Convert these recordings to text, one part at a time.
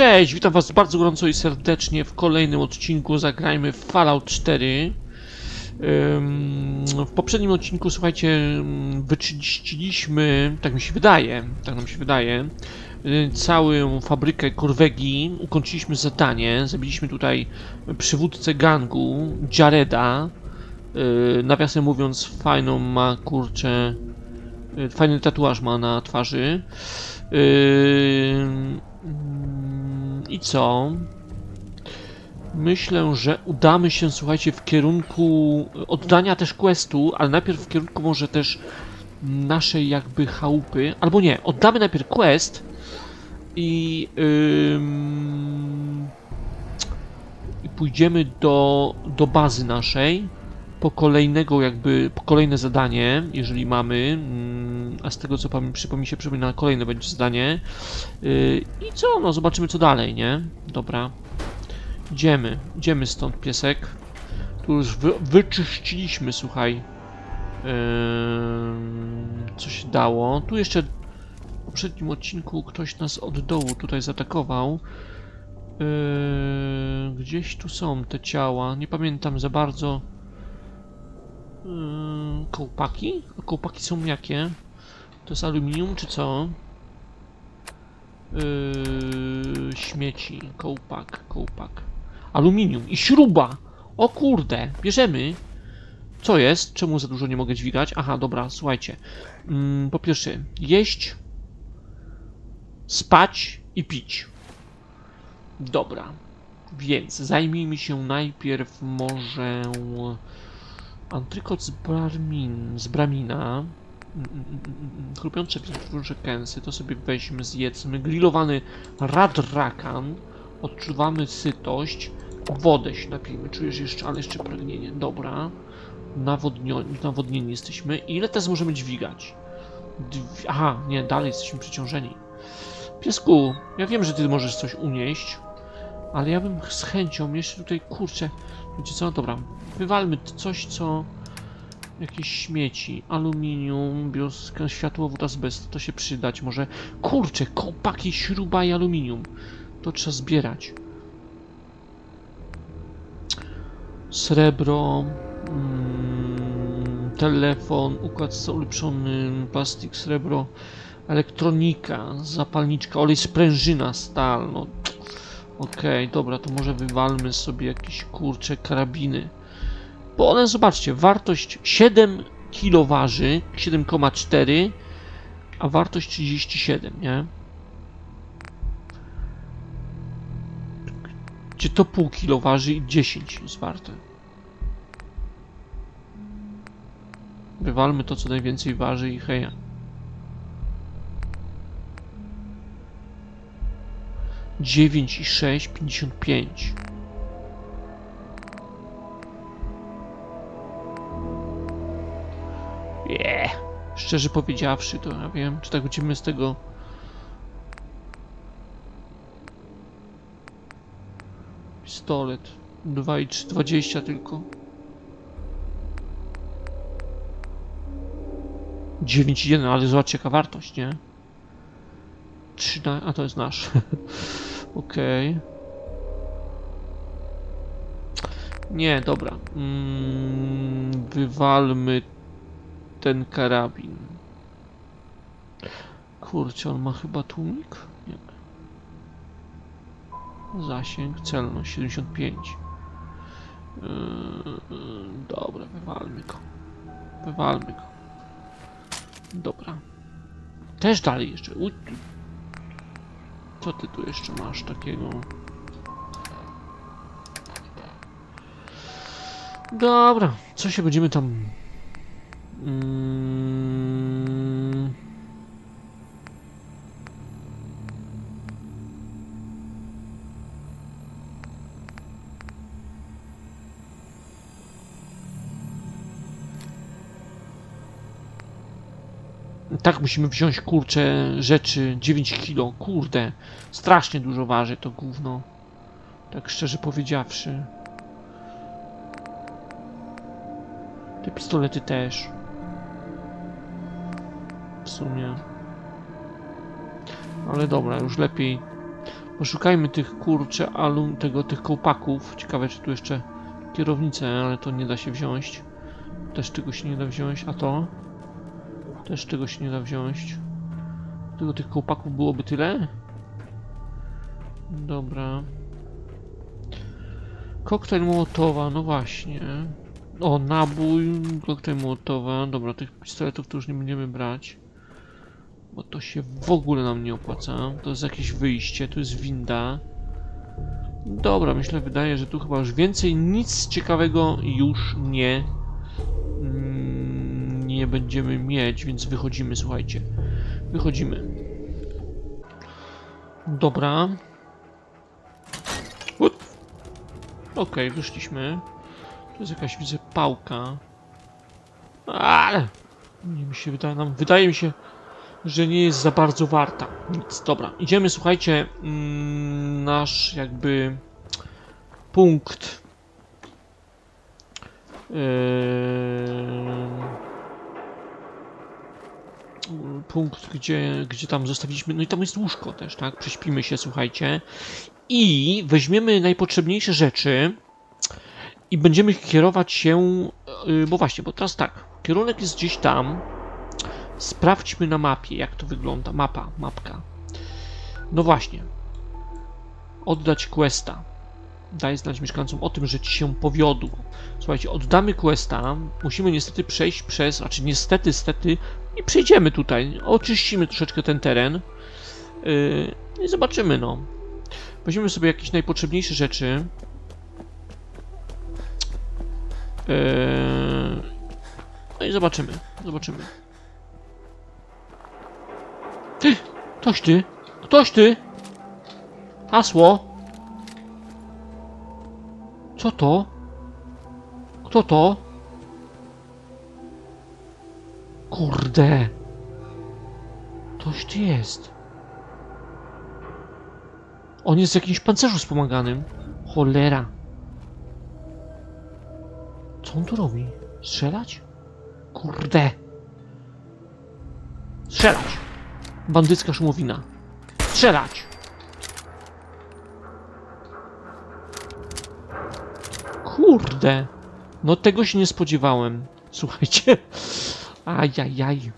Cześć, witam was bardzo gorąco i serdecznie w kolejnym odcinku Zagrajmy w Fallout 4. Ym, W poprzednim odcinku, słuchajcie, wyczyściliśmy, tak mi się wydaje, tak nam się wydaje, y, całą fabrykę Korwegi, ukończyliśmy zadanie, zabiliśmy tutaj przywódcę gangu, Jareda, Y, nawiasem mówiąc, fajną ma, kurczę, y, fajny tatuaż ma na twarzy. I co? Myślę, że udamy się, słuchajcie, w kierunku oddania też questu, ale najpierw w kierunku może też naszej jakby chałupy. Albo nie, oddamy najpierw quest i, ym, i pójdziemy do, do bazy naszej po kolejnego jakby, po kolejne zadanie, jeżeli mamy, mm, a z tego co przypomni się, przypomina kolejne będzie zadanie. Yy, I co, no zobaczymy co dalej, nie? Dobra. Idziemy, idziemy stąd piesek. Tu już wy, wyczyściliśmy, słuchaj. Yy, co się dało. Tu jeszcze w poprzednim odcinku ktoś nas od dołu tutaj zaatakował. Yy, gdzieś tu są te ciała, nie pamiętam za bardzo. Yy, kołpaki? A kołpaki są jakie? To jest aluminium czy co? Yy, śmieci, kołpak, kołpak. Aluminium i śruba! O kurde, bierzemy. Co jest? Czemu za dużo nie mogę dźwigać? Aha, dobra, słuchajcie. Mm, po pierwsze, jeść, spać i pić. Dobra. Więc zajmijmy się najpierw może antrykot z, barmin, z bramina. Chrupiące duże kęsy, to sobie weźmy, zjedzmy. Grillowany radrakan. Odczuwamy sytość. Wodę się napijmy. Czujesz jeszcze, ale jeszcze pragnienie. Dobra. Nawodnioni, nawodnieni jesteśmy. Ile teraz możemy dźwigać? Dwie... Aha, nie, dalej jesteśmy przeciążeni. Piesku, ja wiem, że ty możesz coś unieść, ale ja bym z chęcią jeszcze tutaj, kurczę, wiecie co, dobra, wywalmy coś, co jakieś śmieci, aluminium, bioska, światłowód, azbest, to się przydać może. Kurczę, kopaki, śruba i aluminium, to trzeba zbierać. Srebro, mm, telefon, układ z ulepszony, plastik, srebro, elektronika, zapalniczka, olej sprężyna, stal, no okej, dobra, to może wywalmy sobie jakieś kurcze karabiny. Bo one, zobaczcie, wartość 7 kg waży, 7,4, a wartość 37, nie? Gdzie to pół kilo waży i 10 jest warte. Wywalmy to, co najwięcej waży i heja. Dziewięć i sześć, pięćdziesiąt pięć. Szczerze powiedziawszy, to ja wiem, czy tak będziemy z tego. Pistolet. 2 i 3, 20 tylko. 9 i 1, ale zobaczcie jaka wartość, nie? 3 na... a to jest nasz. Okej. Nie, dobra. Mm, wywalmy ten karabin. Kurczę, on ma chyba tłumik? Nie. Zasięg, celność 75. Yy, dobra, wywalmy go. Wywalmy go. Dobra. Też dalej jeszcze. Tu. Co ty tu jeszcze masz takiego? Dobra, co się będziemy tam Mm. Tak, musimy wziąć kurcze rzeczy 9 kilo. Kurde, strasznie dużo waży to gówno. Tak szczerze powiedziawszy. Te pistolety też. W sumie. Ale dobra, już lepiej. Poszukajmy tych kurcze alum, tego, tych kołpaków. Ciekawe, czy tu jeszcze kierownicę, ale to nie da się wziąć. Też tego się nie da wziąć, a to? Też tego się nie da wziąć. Tylko tych kołpaków byłoby tyle? Dobra. Koktajl Mołotowa, no właśnie. O, nabój, koktajl Mołotowa. Dobra, tych pistoletów to już nie będziemy brać. Bo to się w ogóle nam nie opłaca. To jest jakieś wyjście, to jest winda. Dobra, myślę, wydaje, że tu chyba już więcej nic ciekawego już nie mm, nie będziemy mieć, więc wychodzimy, słuchajcie. Wychodzimy. Dobra. Okej, wyszliśmy. To jest jakaś, widzę, pałka. Ale nie mi się wydaje, nam wydaje mi się, że nie jest za bardzo warta. Nic, dobra. Idziemy, słuchajcie, mm, nasz jakby punkt. Yy, punkt, gdzie, gdzie tam zostawiliśmy. No i tam jest łóżko też, tak? Prześpimy się, słuchajcie. I weźmiemy najpotrzebniejsze rzeczy i będziemy kierować się. Yy, bo właśnie, bo teraz tak. Kierunek jest gdzieś tam. Sprawdźmy na mapie, jak to wygląda. Mapa, mapka. No właśnie. Oddać questa. Daj znać mieszkańcom o tym, że ci się powiodł. Słuchajcie, oddamy questa. Musimy niestety przejść przez, znaczy niestety, stety, i przejdziemy tutaj. Oczyścimy troszeczkę ten teren. Yy, I zobaczymy, no. Weźmiemy sobie jakieś najpotrzebniejsze rzeczy. Yy, no i zobaczymy. Zobaczymy. Ty! Ktoś ty! Ktoś ty! Hasło! Co to? Kto to? Kurde! Ktoś tu jest. On jest w jakimś pancerzu wspomaganym. Cholera. Co on tu robi? Strzelać? Kurde. Strzelać! Bandycka szumowina. Strzelać! Kurde! No tego się nie spodziewałem. Słuchajcie. Ajajaj.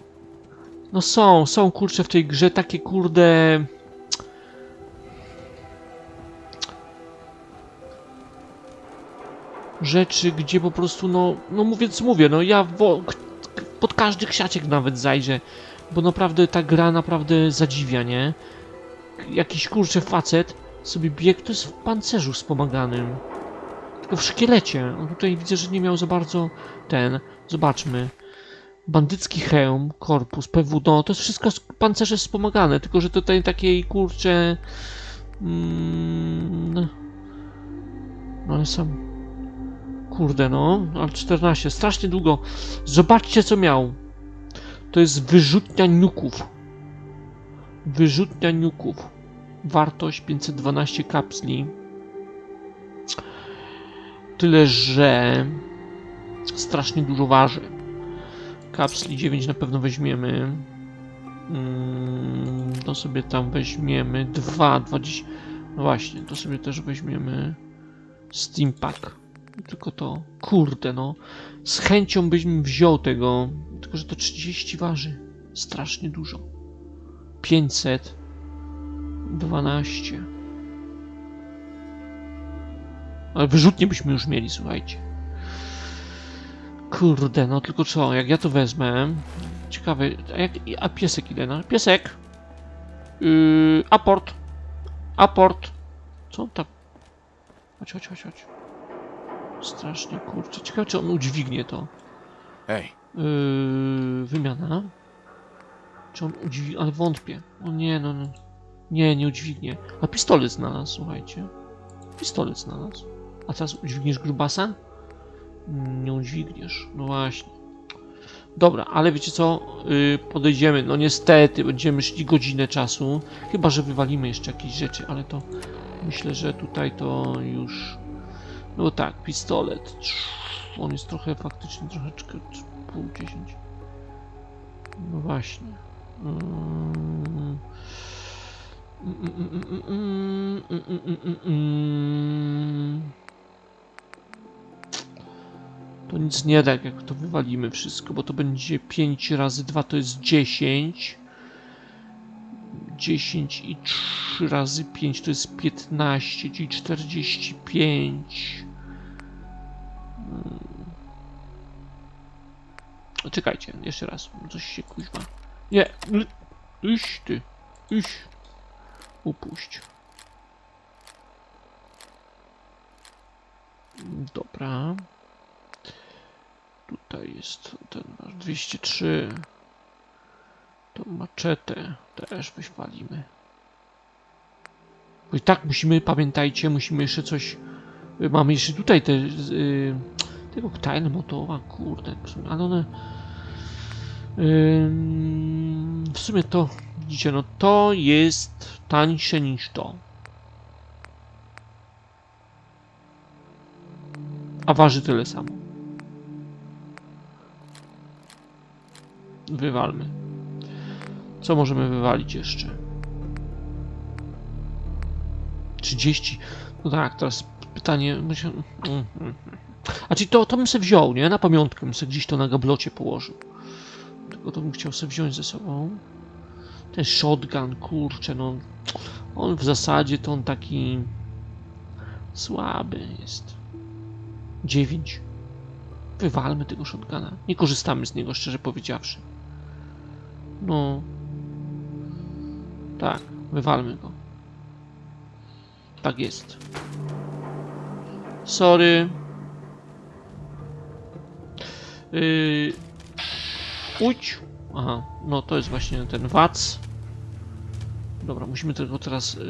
No są, są kurcze w tej grze takie kurde... Rzeczy, gdzie po prostu no... No mówiąc mówię, no ja pod każdy ksiaciek nawet zajrzę. Bo naprawdę ta gra naprawdę zadziwia, nie? Jakiś kurczę facet sobie biegł, to jest w pancerzu wspomaganym. Tylko w szkielecie. On tutaj widzę, że nie miał za bardzo ten. Zobaczmy. Bandycki hełm, korpus, PW, no to jest wszystko pancerze wspomagane, tylko że tutaj takiej kurcze. Mm, no ale sam. Kurde, no, ale 14, strasznie długo. Zobaczcie, co miał. To jest wyrzutnia niuków. Wyrzutnia. Wartość 512 kapsli. Tyle, że strasznie dużo waży. Kapsli 9 na pewno weźmiemy. Mm, to sobie tam weźmiemy. 2, 20. No właśnie, to sobie też weźmiemy. Steam Pack. I Tylko to. Kurde, no. Z chęcią byś wziął tego. Tylko, że to 30 waży. Strasznie dużo. 500. 12. Ale wyrzutnie byśmy już mieli, słuchajcie. Kurde, no tylko co, jak ja to wezmę... Ciekawe, a, jak, a piesek ile na? Piesek! Yy, aport! Aport! Co on tak... Chodź, chodź, chodź, chodź. Strasznie, kurczę. Ciekawe, czy on udźwignie to. Hey, Yy, wymiana. Czy on udźwignie? Ale wątpię. O nie, no, no. Nie, nie udźwignie. A pistolet znalazł, słuchajcie. Pistolet znalazł. A teraz udźwigniesz grubasa? Nie udźwigniesz. No właśnie. Dobra, ale wiecie co? Yy, podejdziemy. No niestety, będziemy szli godzinę czasu. Chyba, że wywalimy jeszcze jakieś rzeczy, ale to myślę, że tutaj to już... No tak, pistolet. On jest trochę faktycznie troszeczkę pół dziesięć. No właśnie. To nic nie da, jak to wywalimy wszystko, bo to będzie 5 razy 2 to jest 10. 10 i 3 razy 5 to jest 15, czyli 45. Hmm. Czekajcie, jeszcze raz. Coś się kuźma. Nie! Iść ty! Iść! Upuść. Dobra. Tutaj jest ten nasz 203. To maczetę też wyśpalimy. Bo i tak musimy, pamiętajcie, musimy jeszcze coś... y, Mamy jeszcze tutaj te... y, tego koktajl motowa, kurde, ale one... Ym, w sumie to, widzicie, no to jest tańsze niż to. A waży tyle samo. Wywalmy. Co możemy wywalić jeszcze? 30. No tak, teraz pytanie. A czyli to, to bym sobie wziął, nie? Na pamiątkę bym sobie gdzieś to na gablocie położył. Tylko to bym chciał sobie wziąć ze sobą. Ten shotgun, kurczę, no. On w zasadzie to on taki słaby jest. 9. Wywalmy tego shotguna. Nie korzystamy z niego, szczerze powiedziawszy. No. Tak, wywalmy go. Tak jest. Sorry. Yy... Ujdź. Aha, no to jest właśnie ten wac. Dobra, musimy tylko teraz yy,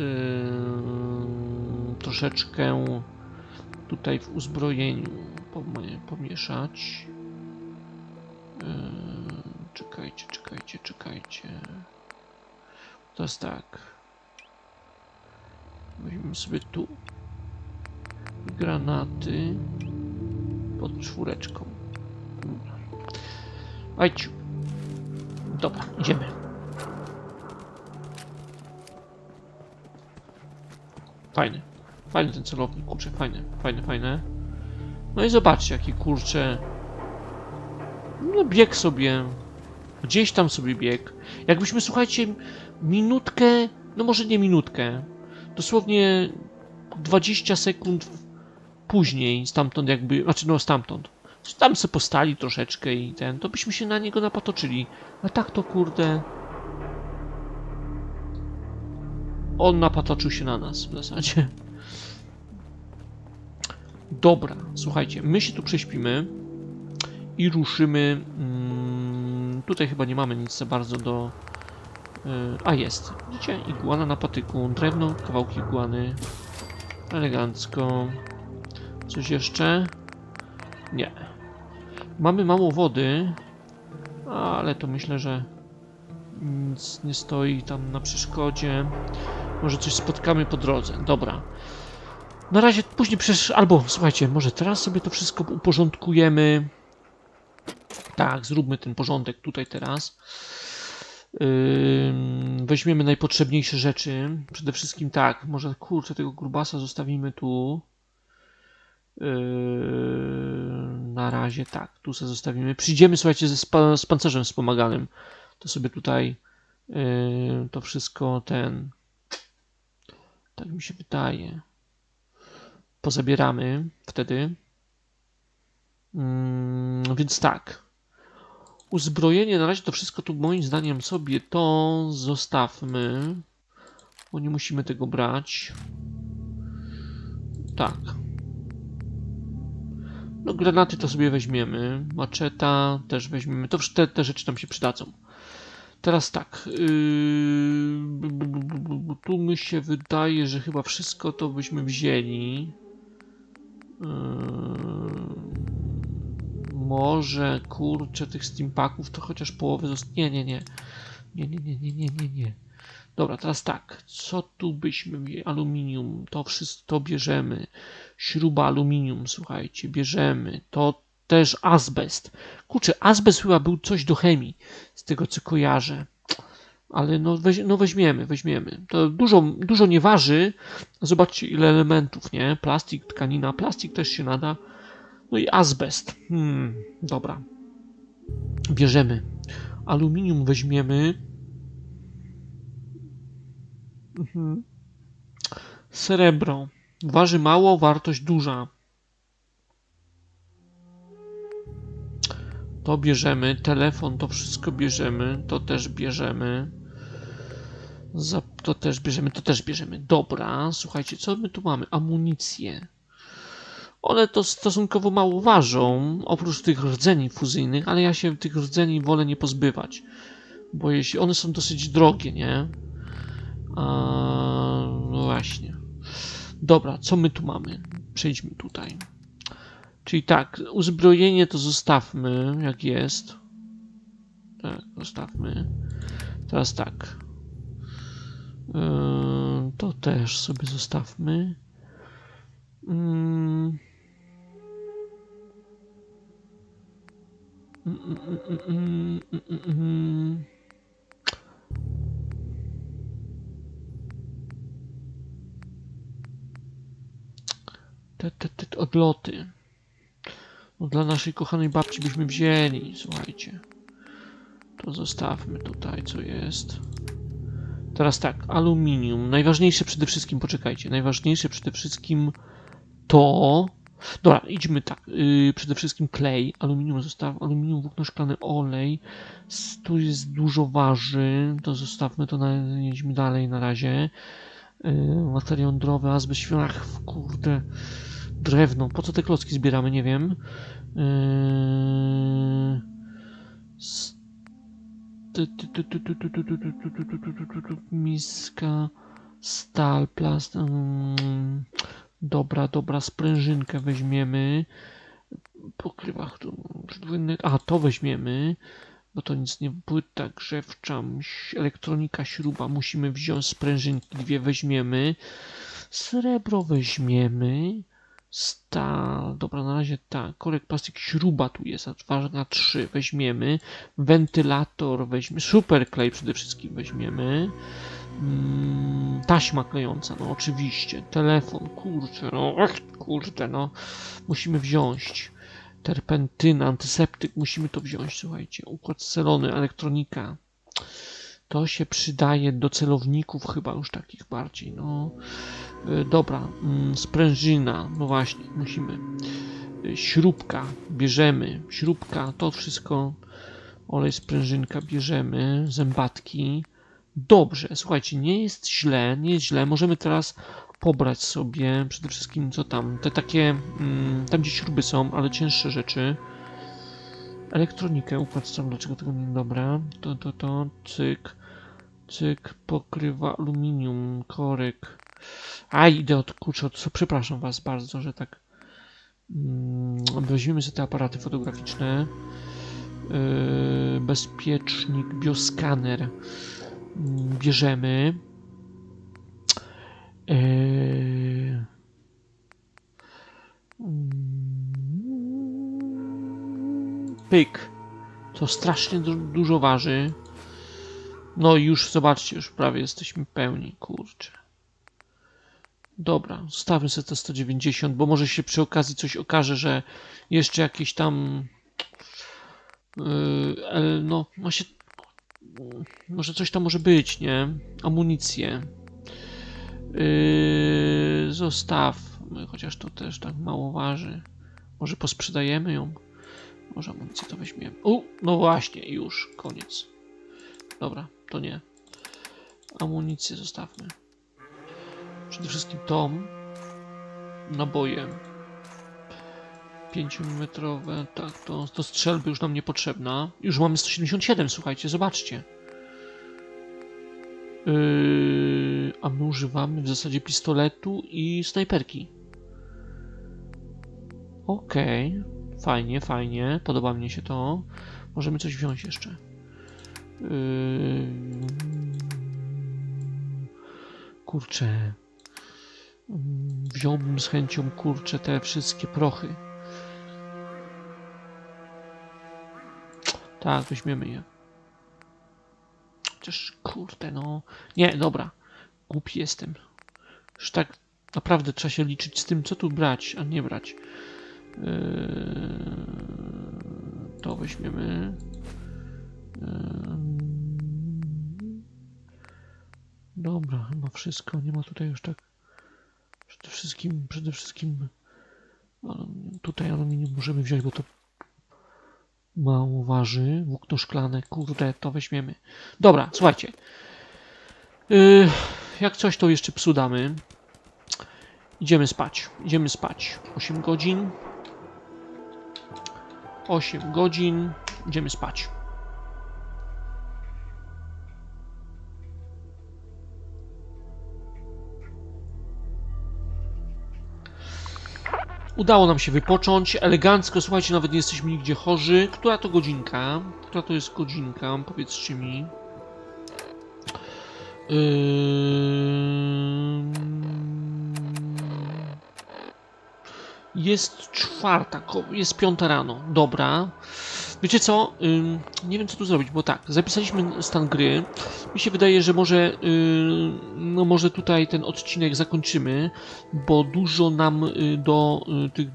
troszeczkę tutaj w uzbrojeniu pomie- pomieszać. Yy, czekajcie, czekajcie, czekajcie. Teraz tak. Weźmiemy sobie tu granaty pod czwóreczką. Ajdź. Dobra, idziemy. Fajny. Fajny ten celownik, kurczę, fajny, fajny, fajny. No i zobaczcie, jaki kurczę. No bieg sobie. Gdzieś tam sobie bieg. Jakbyśmy, słuchajcie, minutkę, no może nie minutkę, dosłownie 20 sekund później stamtąd jakby, znaczy no stamtąd. Tam se postali troszeczkę i ten, to byśmy się na niego napatoczyli. A tak to kurde. On napatoczył się na nas w zasadzie. Dobra, słuchajcie, my się tu prześpimy i ruszymy. Mm, tutaj chyba nie mamy nic za bardzo do. Y, a jest. Widzicie? Iguana na patyku, drewno, kawałki iguany. Elegancko. Coś jeszcze? Nie. Mamy mało wody, ale to myślę, że nic nie stoi tam na przeszkodzie. Może coś spotkamy po drodze. Dobra. Na razie później przecież, albo słuchajcie, może teraz sobie to wszystko uporządkujemy. Tak, zróbmy ten porządek tutaj teraz. Weźmiemy najpotrzebniejsze rzeczy. Przede wszystkim tak, może kurczę tego grubasa zostawimy tu. Na razie tak, tu sobie zostawimy. Przyjdziemy, słuchajcie, ze z pancerzem wspomaganym. To sobie tutaj to wszystko ten. Tak mi się wydaje. Pozabieramy wtedy. Więc tak. Uzbrojenie, na razie to wszystko tu moim zdaniem sobie to zostawmy. Bo nie musimy tego brać. Tak. No granaty to sobie weźmiemy. Maczeta też weźmiemy. To te, te rzeczy nam się przydadzą. Teraz tak. Yy, tu mi się wydaje, że chyba wszystko to byśmy wzięli. Yy, może kurczę tych steampaków to chociaż połowę zost... Nie, nie, nie. Nie, nie, nie, nie, nie, nie. Dobra, teraz tak. Co tu byśmy? Aluminium. To wszystko bierzemy. Śruba aluminium, słuchajcie, bierzemy. To też azbest. Kurczę, azbest chyba był coś do chemii, z tego co kojarzę. Ale no, weź, no weźmiemy, weźmiemy. To dużo, dużo nie waży. Zobaczcie ile elementów, nie? Plastik, tkanina, plastik też się nada. No i azbest. Hmm, dobra. Bierzemy. Aluminium weźmiemy. Mhm. Srebro. Waży mało, wartość duża. To bierzemy. Telefon, to wszystko bierzemy. To też bierzemy. To też bierzemy, to też bierzemy. Dobra, słuchajcie, co my tu mamy? Amunicję. One to stosunkowo mało ważą, oprócz tych rdzeni fuzyjnych, ale ja się tych rdzeni wolę nie pozbywać. Bo jeśli one są dosyć drogie, nie? A, no właśnie. Dobra, co my tu mamy? Przejdźmy tutaj. Czyli tak, uzbrojenie to zostawmy, jak jest. Tak, zostawmy. Teraz tak. Yy, to też sobie zostawmy. Mm. Te, te, te odloty. No dla naszej kochanej babci byśmy wzięli, słuchajcie. To zostawmy tutaj, co jest. Teraz tak, aluminium. Najważniejsze przede wszystkim, poczekajcie, najważniejsze przede wszystkim to... Dobra, idźmy tak. Yy, przede wszystkim klej, aluminium zostaw, aluminium, włókno szklane, olej. Tu jest dużo waży, to zostawmy to, na, jedźmy dalej na razie. Yy, materiał jądrowy, azbest, świerach, kurde. Drewno, po co te klocki zbieramy, nie wiem. Miska, stal, plast, Dobra, dobra, sprężynkę weźmiemy. Pokrywach tu podwójny. A, to weźmiemy, bo to nic nie płyta grzewcza, elektronika, śruba. Musimy wziąć sprężynki, dwie weźmiemy. Srebro weźmiemy. Stal, dobra, na razie tak. Korek plastik, śruba tu jest, ważna 3 weźmiemy. Wentylator weźmiemy. Super klej przede wszystkim weźmiemy. Mm, taśma klejąca, no oczywiście. Telefon, kurczę, no ach, kurde, no. Musimy wziąć. Terpentyna, antyseptyk, musimy to wziąć, słuchajcie. Układ scalony, elektronika. To się przydaje do celowników chyba już takich bardziej, no. Y, Dobra, mm, sprężyna, no właśnie, musimy. Y, Śrubka, bierzemy. Śrubka, to wszystko. Olej, sprężynka, bierzemy. Zębatki. Dobrze, słuchajcie, nie jest źle, nie jest źle. Możemy teraz pobrać sobie przede wszystkim co tam. Te takie, mm, tam gdzie śruby są, ale cięższe rzeczy. Elektronikę, układ stron, dlaczego tego nie dobra. To, to, to, cyk, cyk, pokrywa aluminium, korek. A, idę od kurczę, od, przepraszam was bardzo, że tak. Mm, weźmiemy sobie te aparaty fotograficzne. Yy, bezpiecznik, bioskaner. Bierzemy. Mm, Pyk. To strasznie du dużo waży. No i już zobaczcie, już prawie jesteśmy pełni, kurczę. Dobra, stawmy sobie te 190, bo może się przy okazji coś okaże, że jeszcze jakieś tam yy, no, ma się może coś tam może być, nie? Amunicję. Yy, zostawmy, chociaż to też tak mało waży. Może posprzedajemy ją? Może amunicję to weźmiemy. U, no właśnie, już, koniec. Dobra, to nie. Amunicję zostawmy. Przede wszystkim tą. Naboje. 5 mm, tak, to, to strzelby już nam niepotrzebna. Już mamy 177, słuchajcie, zobaczcie. Yy, a my używamy w zasadzie pistoletu i snajperki. Okej, fajnie, fajnie, podoba mnie się to. Możemy coś wziąć jeszcze. Yy, kurczę. Mm, Wziąłbym z chęcią, kurczę, te wszystkie prochy. Tak, weźmiemy je. chociaż kurde, no. Nie, dobra. Głupi jestem. Już tak naprawdę trzeba się liczyć z tym, co tu brać, a nie brać. Yy, to weźmiemy. Yy, dobra, chyba wszystko. Nie ma tutaj już tak. Przede wszystkim, przede wszystkim tutaj aluminium możemy wziąć, bo to mało waży. Włókno szklane, kurde, to weźmiemy. Dobra, słuchajcie. Yy, jak coś, to jeszcze psu damy. Idziemy spać. Idziemy spać. 8 godzin. 8 godzin. Idziemy spać. Udało nam się wypocząć. Elegancko, słuchajcie, nawet nie jesteśmy nigdzie chorzy. Która to godzinka? Która to jest godzinka? Powiedzcie mi. Jest czwarta, jest piąta rano. Dobra. Wiecie co? Nie wiem co tu zrobić, bo tak, zapisaliśmy stan gry. Mi się wydaje, że może, no może tutaj ten odcinek zakończymy, bo dużo nam y, do y, tych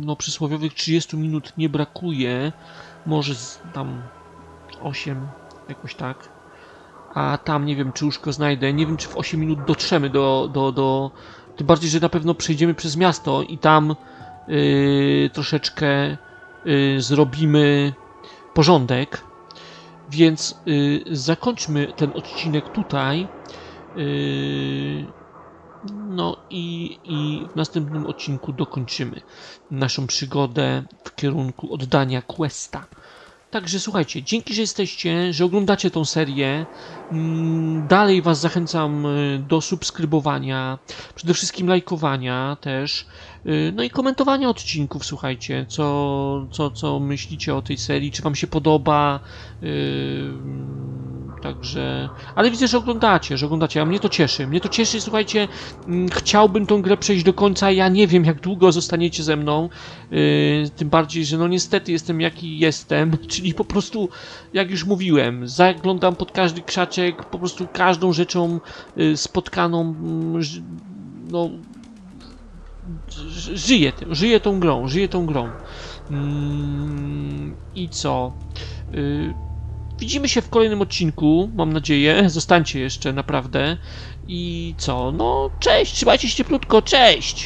no, przysłowiowych 30 minut nie brakuje. Może tam 8, jakoś tak. A tam nie wiem, czy już go znajdę. Nie wiem, czy w 8 minut dotrzemy do. do, do... Tym bardziej, że na pewno przejdziemy przez miasto i tam yy, troszeczkę zrobimy porządek. Więc yy, zakończmy ten odcinek tutaj. Yy, no i, i w następnym odcinku dokończymy naszą przygodę w kierunku oddania questa. Także słuchajcie, dzięki, że jesteście, że oglądacie tą serię. Mm, Dalej Was zachęcam y, do subskrybowania, przede wszystkim lajkowania też, y, no i komentowania odcinków, słuchajcie, co, co, co myślicie o tej serii, czy Wam się podoba. Także, ale widzę, że oglądacie, że oglądacie, a mnie to cieszy. Mnie to cieszy, słuchajcie, mm, chciałbym tą grę przejść do końca. Ja nie wiem, jak długo zostaniecie ze mną. Yy, tym bardziej, że no niestety jestem jaki jestem, czyli po prostu, jak już mówiłem, zaglądam pod każdy krzaczek, po prostu każdą rzeczą yy, spotkaną, ż- no, żyję żyję tą grą, żyję tą grą. Mm, I co? Yy, widzimy się w kolejnym odcinku, mam nadzieję. Zostańcie jeszcze, naprawdę. I co? No, cześć, trzymajcie się cieplutko, cześć!